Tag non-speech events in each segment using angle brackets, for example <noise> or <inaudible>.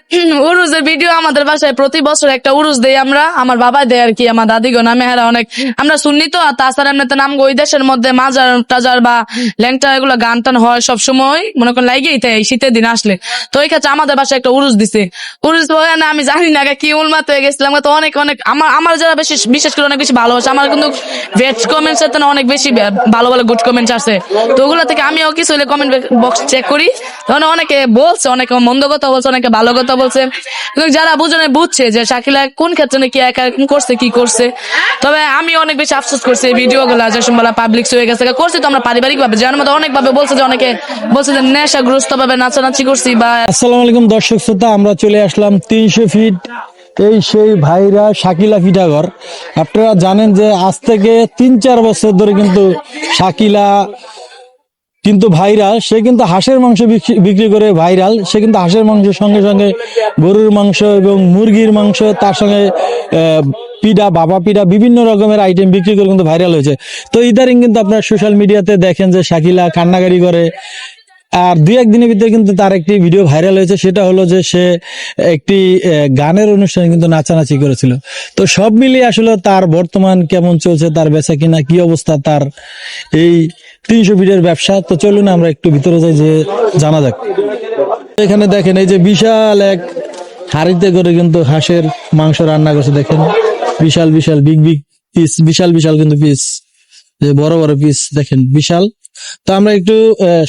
<clears throat> উরুজের video আমাদের বাসায় প্রতি বছর একটা উরুজ আমরা, আমার দেয় আর কি, আমার দাদিগণ আমি হেরা অনেক, আমরা তো, আর তাছাড়া এমনিতে নাম ওই দেশের মধ্যে মাজার টাজার বা ল্যাংটা এগুলো গান টান হয় সব সময়, মনে করেন তাই শীতের দিন আসলে। তো এই ক্ষেত্রে আমাদের বাসায় একটা উরুজ দিছে। উরুজ হয় না, আমি জানি না কি উলমাত গেছিলাম তো অনেক অনেক, আমার আমার যারা বেশি, বিশেষ করে অনেক বেশি ভালোবাসে, আমার কিন্তু ভেট কমেন্টস এর অনেক বেশি ভালো ভালো গুড কমেন্টস আছে তো ওগুলো থেকে আমিও কিছু হলে কমেন্ট বক্স চেক করি। তখন অনেকে বলছে, অনেকে মন্দ কথা বলছে, অনেকে ভালো কথা বলছে। যারা বুঝনে বুঝছে যে শাকিলা কোন ক্ষেত্রে কি একা করছে, কি করছে। তবে আমি অনেক বেশি আফসোস করছি এই ভিডিও গুলা যে সময় পাবলিক হয়ে গেছে। করছি তো আমরা পারিবারিক ভাবে যার মধ্যে অনেক ভাবে বলছে যে অনেকে বলছে যে নেশাগ্রস্ত ভাবে নাচানাচি করছি বা আসসালামু আলাইকুম দর্শক শ্রোতা, আমরা চলে আসলাম তিনশো ফিট এই সেই ভাইরা শাকিলা ফিটাঘর আপনারা জানেন যে আজ থেকে তিন চার বছর ধরে কিন্তু শাকিলা কিন্তু ভাইরাল, সে কিন্তু হাঁসের মাংস বিক্রি- করে ভাইরাল, সে কিন্তু হাঁসের মাংসের সঙ্গে সঙ্গে গরুর মাংস এবং মুরগির মাংস, তার সঙ্গে পিঠা, বাবা পিঠা, বিভিন্ন রকমের আইটেম বিক্রি করে কিন্তু ভাইরাল হয়েছে। তো ইদারিং কিন্তু আপনার সোশ্যাল মিডিয়াতে দেখেন যে শাকিলা কান্নাকারি করে। আর দুই একদিনের ভিতরে কিন্তু তার একটি ভিডিও ভাইরাল হয়েছে, সেটা হলো যে সে একটি গানের অনুষ্ঠানে কিন্তু নাচানাচি করেছিল। তো সব মিলিয়ে আসলে তার বর্তমান কেমন চলছে, তার বেচা কিনা, কি অবস্থা, তার এই তিনশো ফিটের ব্যবসা। তো চলুন আমরা একটু ভিতরে যাই যে জানা যাক। এখানে দেখেন, এই যে বিশাল এক হাড়িতে করে কিন্তু হাঁসের মাংস রান্না করছে, দেখেন। বিশাল বিশাল, বিগ বিগ পিস বিশাল বিশাল কিন্তু পিস যে বড় বড় পিস দেখেন, বিশাল। তো আমরা একটু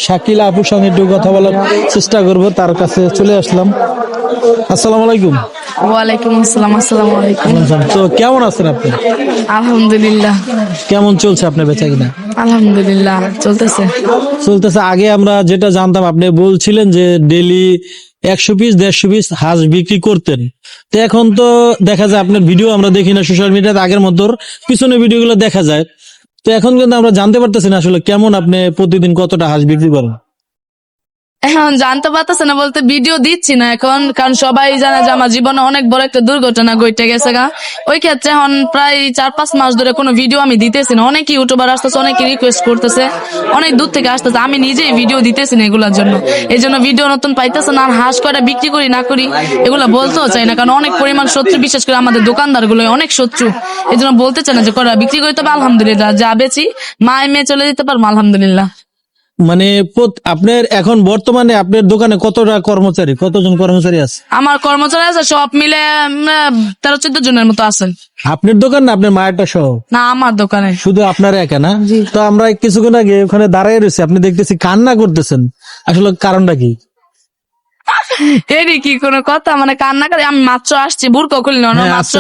শাকিল আপুর সঙ্গে একটু কথা বলার চেষ্টা করব, তার কাছে চলে আসলাম। আসসালামু আলাইকুম। ওয়ালাইকুম আসসালাম আসসালামু আলাইকুম। তো কেমন আছেন আপনি? আলহামদুলিল্লাহ। কেমন চলছে আপনার বেচা কিনা? আলহামদুলিল্লাহ চলতেছে। চলতেছে। আগে আমরা যেটা জানতাম আপনি বলছিলেন যে ডেলি একশো পিস দেড়শো পিস হাঁস বিক্রি করতেন। তো এখন তো দেখা যায় আপনার ভিডিও আমরা দেখি না সোশ্যাল মিডিয়াতে আগের মতো পিছনে ভিডিওগুলো দেখা যায়। তো এখন কিন্তু আমরা জানতে পারতেছি না আসলে কেমন আপনি প্রতিদিন কতটা হাঁস বিক্রি করেন। এখন জানতে পারতেছে না বলতে ভিডিও দিচ্ছি না এখন, কারণ সবাই জানে যে আমার জীবনে অনেক বড় একটা দুর্ঘটনা ঘটে গেছে গা। ওই ক্ষেত্রে এখন প্রায় চার পাঁচ মাস ধরে কোনো ভিডিও আমি দিতেছি না। অনেক ইউটিউবার আসতেছে, অনেকে রিকোয়েস্ট করতেছে, অনেক দূর থেকে আসতেছে। আমি নিজেই ভিডিও দিতেছি না এগুলোর জন্য। এই জন্য ভিডিও নতুন পাইতেছে না, আর হাঁস কয়টা বিক্রি করি না করি, এগুলো বলতেও চাই না। কারণ অনেক পরিমাণ শত্রু, বিশেষ করে আমাদের দোকানদারগুলো অনেক শত্রু। এই জন্য বলতে চাই না যে করা বিক্রি করি, তবে আলহামদুলিল্লাহ, যা বেচি, মায়ে মেয়ে চলে যেতে পারব, আলহামদুলিল্লাহ। মানে আপনার এখন বর্তমানে আপনার দোকানে কতটা কর্মচারী? কতজন কর্মচারী আছে? আমার কর্মচারী আছে সব মিলে তেরো চোদ্দ জনের মতো আছে আপনার দোকান না আপনার মায়েরটা সহ? না আমার দোকানে। শুধু আপনার একা না? তো আমরা কিছুক্ষণ আগে ওখানে দাঁড়ায় রয়েছি আপনি দেখতেছি কান্না করতেছেন। আসলে কারণটা কি? কি কোনো কথা? মানে কান্না করে আমি মাত্র আসছি বুড়কো খুলি না হ্যাঁ, মাত্র।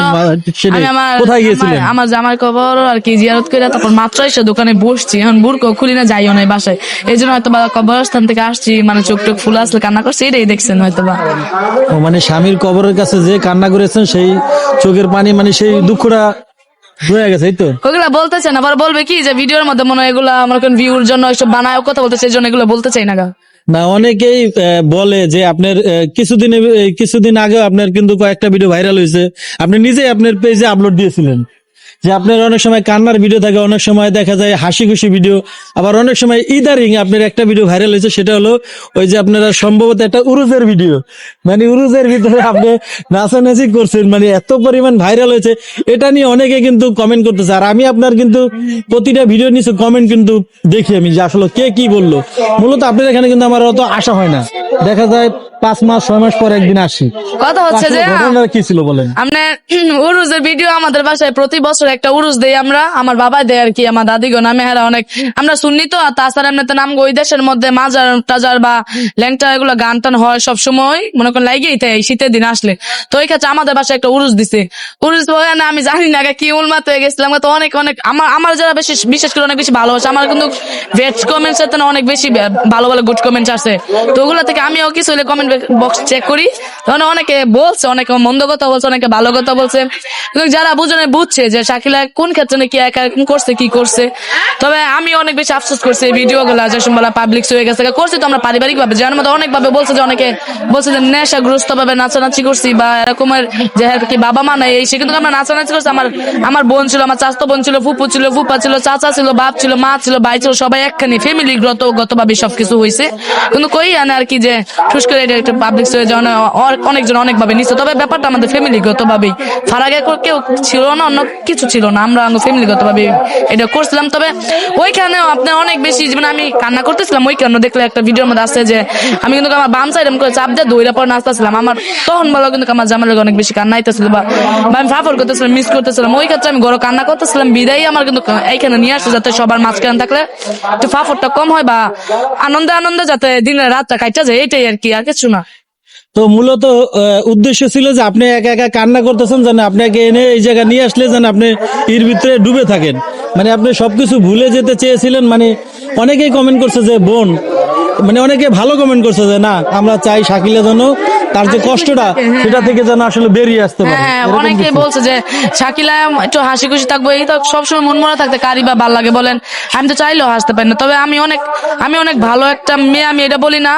আমি আমার কোথায় গিয়েছিলেন? আমার- আমার খবর আর কি জিয়ারত করে তারপর মাত্র এসে দোকানে বসছি। এখন বুড়কো খুলি না যাইও বাসায়। এই জন্য হয়তো বা কবরস্থান থেকে আসছি মানে চোখ টোক ফুল আসলে কান্না করছে এটাই দেখছেন হয়তো বা মানে স্বামীর কবরের কাছে যে কান্না করেছেন সেই চোখের পানি মানে সেই দুঃখটা রয়ে গেছে এই তো? ওগুলা বলতে চাই না আবার বলবে কি যে ভিডিওর মধ্যে মনে হয় এগুলা আমার কোন ভিউর জন্য এসব বানায় কথা বলতে সেই জন্য এগুলো বলতে চাই না গা। না, অনেকেই বলে যে আপনার কিছুদিন কিছুদিন আগে আপনার কিন্তু কয়েকটা ভিডিও ভাইরাল হয়েছে। আপনি নিজেই আপনার পেজে আপলোড দিয়েছিলেন। যে আপনার অনেক সময় কান্নার ভিডিও থাকে, অনেক সময় দেখা যায় হাসি খুশি ভিডিও আবার অনেক সময় ইদারিং আপনার একটা ভিডিও ভাইরাল হয়েছে, সেটা হলো ওই যে আপনারা সম্ভবত একটা উরুজের ভিডিও মানে উরুজের ভিতরে আপনি নাচানাচি করছেন মানে এত পরিমাণ ভাইরাল হয়েছে, এটা নিয়ে অনেকে কিন্তু কমেন্ট করতেছে। আর আমি আপনার কিন্তু প্রতিটা ভিডিও নিচে কমেন্ট কিন্তু দেখি আমি যে আসলে কে কি বলল। মূলত আপনার এখানে কিন্তু আমার অত আশা হয় না। দেখা যায় পাঁচ মাস ছয় মাস পর একদিন আসি। কথা হচ্ছে যে ঘটনাটা কি ছিল বলেন? আপনার <clears throat> উরুজের ভিডিও আমাদের বাসায় প্রতি বছর একটা উরুজ দেই আমরা আমার বাবা দেয় আর কি আমার দাদিগণ আমি হেরা অনেক। আমরা শুননি তো আর তাছাড়া এমনিতে নাম ওই দেশের মধ্যে মাজার টাজার বা ল্যাংটা এগুলো গান টান হয় সব সময় মনে করেন লাগেই তাই শীতের দিন আসলে। তো এই ক্ষেত্রে আমাদের বাসায় একটা উরুজ দিছে। উরুজ হয় না আমি জানি না কি উলমাত হয়ে গেছিলাম তো অনেক অনেক আমার আমার যারা বেশি বিশেষ করে অনেক বেশি ভালোবাসে আমার কিন্তু ভেজ কমেন্টস এর অনেক বেশি ভালো ভালো গুড কমেন্টস আছে তো ওগুলো থেকে আমিও কিছু হলে কমেন্ট বক্স চেক করি। তখন অনেকে বলছে, অনেকে মন্দ কথা বলছে, অনেকে ভালো কথা বলছে। যারা বুঝনে বুঝছে যে শাকিলা কোন ক্ষেত্রে কি একা করছে, কি করছে, তবে আমি অনেক বেশি আফসোস করছি এই ভিডিও গুলা যে সময় পাবলিক হয়ে গেছে। করছি তো আমরা পারিবারিক ভাবে যার মধ্যে অনেক ভাবে বলছে যে অনেকে বলছে যে নেশাগ্রস্ত ভাবে নাচানাচি করছি বা এরকমের যে হ্যাঁ কি বাবা মা নাই সে কিন্তু আমরা নাচানাচি করছি। আমার আমার বোন ছিল, আমার চাস্তো বোন ছিল, ফুপু ছিল, ফুপা ছিল, চাচা ছিল, বাপ ছিল, মা ছিল, ভাই ছিল, সবাই একখানি ফ্যামিলি গত গত ভাবে সবকিছু হয়েছে কিন্তু কই আনে আর কি যে, ঠুস করে এটা একটা পাবলিক যাওয়া অনেকজন অনেকভাবে নিচ্ছে তবে ব্যাপারটা আমাদের ফ্যামিলিগত ভাবেই ফারাগে কেউ ছিল না, অন্য কিছু ছিল না। আমরা ফ্যামিলিগত ভাবে এটা করছিলাম। তবে ওইখানেও আপনি অনেক বেশি মানে আমি কান্না করতেছিলাম ওইখানে দেখলে একটা ভিডিওর মধ্যে আসছে যে, আমি কিন্তু আমার বাম সাইড করে চাপ দিয়ে দৌড়া পর নাচতেছিলাম। আমার তখন বলো কিন্তু আমার জামার লাগে অনেক বেশি কান্না আইতেছিল বা আমি ফাফর করতেছিলাম মিস করতেছিলাম। ওই ক্ষেত্রে আমি গরো কান্না করতেছিলাম। বিদায় আমার কিন্তু এইখানে নিয়ে আসছে যাতে সবার মাঝখানে থাকলে একটু ফাফরটা কম হয় বা আনন্দে আনন্দে যাতে দিনের রাতটা কাইটা যায়। এইটাই আর কি। আর কিছু না। তো মূলত উদ্দেশ্য ছিল যে আপনি একা একা কান্না করতেছেন যেন আপনাকে এনে এই জায়গা নিয়ে আসলে যেন আপনি এর ভিতরে ডুবে থাকেন। মানে আপনি সবকিছু ভুলে যেতে চেয়েছিলেন মানে অনেকেই কমেন্ট করছে যে, বোন মানে অনেকে ভালো কমেন্ট করছে যে, না, আমরা চাই শাকিলা যেন তার যে কষ্টটা সেটা থেকে যেন আসলে বেরিয়ে আসতে পারে। হ্যাঁ অনেকে বলছে যে শাকিলা একটু হাসি খুশি থাকব। এই তো সবসময় মন মরা থাকতে কারি বা ভালো লাগে বলেন আমি তো চাইলেও হাসতে পারি না। তবে আমি অনেক আমি অনেক ভালো একটা মেয়ে আমি এটা বলি না।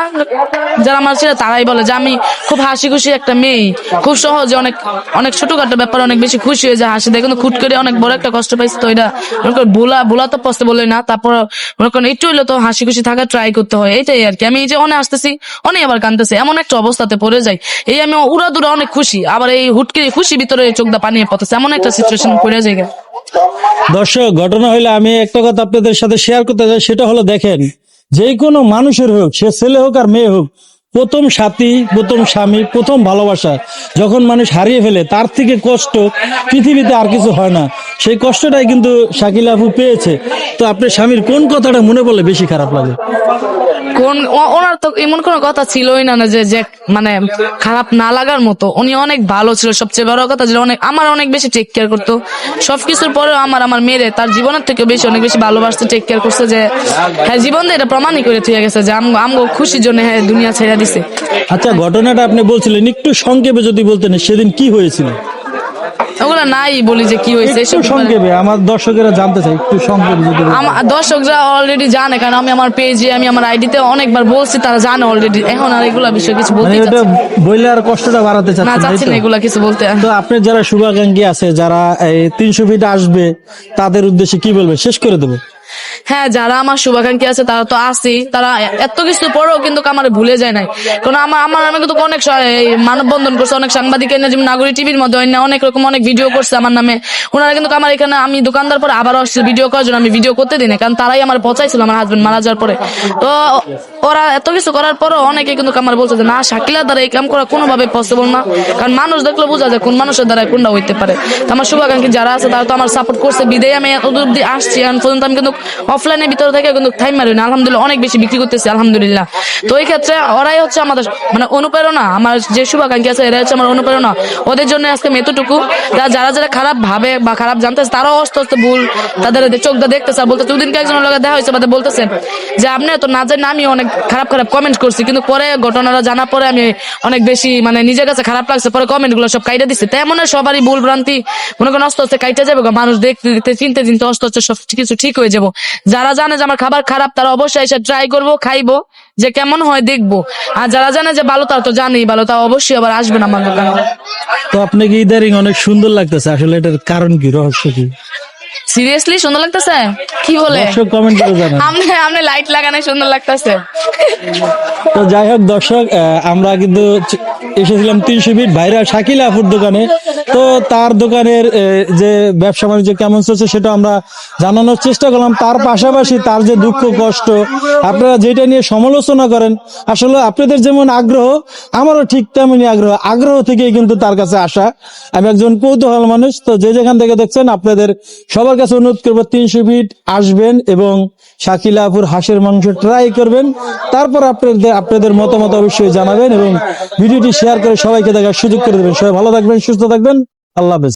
যারা আমার ছিল তারাই বলে যে আমি খুব হাসি খুশি একটা মেয়ে। খুব সহজে অনেক অনেক ছোটখাটো ব্যাপার অনেক বেশি খুশি হয়ে যায় হাসি দেখে। কিন্তু খুট করে অনেক বড় একটা কষ্ট পাইছি তো এটা মনে করেন ভোলা ভোলা তো পসতে বলে না তারপর মনে করেন একটু হইলে তো হাসি খুশি থাকা ট্রাই করতে হয়। এটাই আর কি। আমি এই যে অনেক আসতেছি অনেক আবার কানতেছি। এমন একটা অবস্থাতে পড়ে যাই। এই আমি উড়া দুরা অনেক খুশি। আবার এই হুটকে খুশি ভিতরে চোখটা পানিয়ে পড়তেছে। এমন একটা সিচুয়েশন পড়ে যায়। দর্শক ঘটনা হইলে আমি একটা কথা আপনাদের সাথে শেয়ার করতে চাই সেটা হলো দেখেন যে কোনো মানুষের হোক সে ছেলে হোক আর মেয়ে হোক প্রথম সাথী প্রথম স্বামী প্রথম ভালোবাসা যখন মানুষ হারিয়ে ফেলে তার থেকে কষ্ট পৃথিবীতে আর কিছু হয় না। সেই কষ্টটাই কিন্তু শাকিল আপু পেয়েছে। তো আপনার স্বামীর কোন কথাটা মনে পড়লে বেশি খারাপ লাগে? কোন ওনার তো এমন কোনো কথা ছিলই না যে যে মানে খারাপ না লাগার মতো। উনি অনেক ভালো ছিল, সবচেয়ে বড় কথা ছিল অনেক, আমার অনেক বেশি টেক কেয়ার করতো। সবকিছুর পরেও আমার আমার মেয়েরে তার জীবনের থেকে বেশি অনেক বেশি ভালোবাসতে টেক কেয়ার করছে যে হ্যাঁ জীবন এটা প্রমাণই করে থুয়ে গেছে যে আম আমগো খুশির জন্য হ্যাঁ দুনিয়া ছেড়ে দিছে। আচ্ছা ঘটনাটা আপনি বলছিলেন, একটু সংক্ষেপে যদি বলতেন, সেদিন কি হয়েছিল? নাই বলি যে কি হয়েছে একটু সংক্ষেপে আমার দর্শকেরা জানতে চাই একটু সংক্ষেপে যদি দর্শকরা অলরেডি জানে কারণ আমি আমার পেজে আমি আমার আইডিতে অনেকবার বলছি তারা জানে অলরেডি এখন আর এগুলা বিষয়ে কিছু মানে বলতে এটা বইলে আর কষ্টটা বাড়াতে না চাচ্ছি না এগুলা কিছু বলতে। তো আপনার যারা শুভাকাঙ্ক্ষী আছে যারা এই তিনশো ফিট আসবে তাদের উদ্দেশ্যে কি বলবে শেষ করে দেবো। হ্যাঁ যারা আমার শুভাকাঙ্ক্ষী আছে, তারা তো আছেই তারা এত কিছু পরেও কিন্তু আমার ভুলে যায় নাই। কারণ আমার আমার, আমি কিন্তু অনেক মানববন্ধন করছে, অনেক সাংবাদিক এনে যেমন নাগরিক টিভির মধ্যে অন্য অনেক রকম অনেক ভিডিও করছে আমার নামে। ওনারা কিন্তু আমার এখানে, আমি দোকানদার পরে আবার আসছে ভিডিও করার জন্য, আমি ভিডিও করতে দিই কারণ তারাই আমার পচাইছিল আমার হাজবেন্ড মারা যাওয়ার পরে। তো ওরা এত কিছু করার পরও অনেকে কিন্তু আমার বলছে যে, না, শাকিলার দ্বারা এই কাম করা কোনোভাবে পসিবল না। কারণ মানুষ দেখলে বোঝা যায় কোন মানুষের দ্বারা কোনটা হইতে পারে। আমার শুভাকাঙ্ক্ষী যারা আছে, তারা তো আমার সাপোর্ট করছে। বিদেয় আমি এত দূর অব্দি আসছি, এখন পর্যন্ত আমি কিন্তু অফলাইনের ভিতরে থেকে কিন্তু টাইম মারি না। আলহামদুলিল্লাহ, অনেক বেশি বিক্রি করতেছি, আলহামদুলিল্লাহ। তো এই ক্ষেত্রে ওরাই হচ্ছে আমাদের মানে অনুপ্রেরণা। আমার যে শুভাকাঙ্ক্ষী আছে এরা হচ্ছে আমার অনুপ্রেরণা। ওদের জন্য আজকে এতটুকু। যারা যারা খারাপ ভাবে বা খারাপ জানতেছে, তারাও আস্তে আস্তে ভুল, তাদের চোখটা দেখতেছে। আর বলতেছে, দুদিনকে একজনের লগে দেখা হয়েছে, বাদে বলতেছে যে, আপনি তো না জানি আমি অনেক খারাপ খারাপ কমেন্ট করছি। কিন্তু পরে ঘটনাটা জানার পরে আমি অনেক বেশি মানে নিজের কাছে খারাপ লাগছে। পরে কমেন্টগুলো সব কাইটা দিচ্ছে তেমন সবারই ভুল ভ্রান্তি। মনে করেন আস্তে আস্তে কাইটা যাবে মানুষ দেখতে দেখতে, চিনতে চিনতে আস্তে আস্তে সব কিছু ঠিক হয়ে যাব। যারা জানে যে আমার খাবার খারাপ, তারা অবশ্যই এসে ট্রাই করব, খাইবো, যে কেমন হয় দেখব। আর যারা জানে যে ভালো, তারা তো জানেই ভালো তা অবশ্যই আবার আসবেন আমার দোকানে তো আপনাকে ইদারিং অনেক সুন্দর লাগতেছে। আসলে এটার কারণ কি? রহস্য কি? সিরিয়াসলি সুন্দর লাগতেছে? কি বলে? দর্শক কমেন্ট করে জানান। আপনি আপনি লাইট লাগানো সুন্দর লাগতেছে। তো যাই হোক দর্শক আমরা কিন্তু এসেছিলাম তিনশো ফিট ভাইরা শাকিল আফুর দোকানে। তো তার দোকানের যে ব্যবসা বাণিজ্য কেমন চলছে সেটা আমরা জানানোর চেষ্টা করলাম। তার পাশাপাশি তার যে দুঃখ কষ্ট আপনারা যেটা নিয়ে সমালোচনা করেন আসলে আপনাদের যেমন আগ্রহ আমারও ঠিক তেমনই আগ্রহ। আগ্রহ থেকেই কিন্তু তার কাছে আসা। আমি একজন কৌতূহল মানুষ তো যে যেখান থেকে দেখছেন আপনাদের সবার কাছে অনুরোধ করব, তিনশো ফিট আসবেন এবং শাকিলাপুর হাঁসের মাংস ট্রাই করবেন। তারপর আপনাদের আপনাদের মতামত অবশ্যই জানাবেন এবং ভিডিওটি শেয়ার করে সবাইকে দেখার সুযোগ করে দেবেন। সবাই ভালো থাকবেন, সুস্থ থাকবেন। আল্লাহ হাফেজ।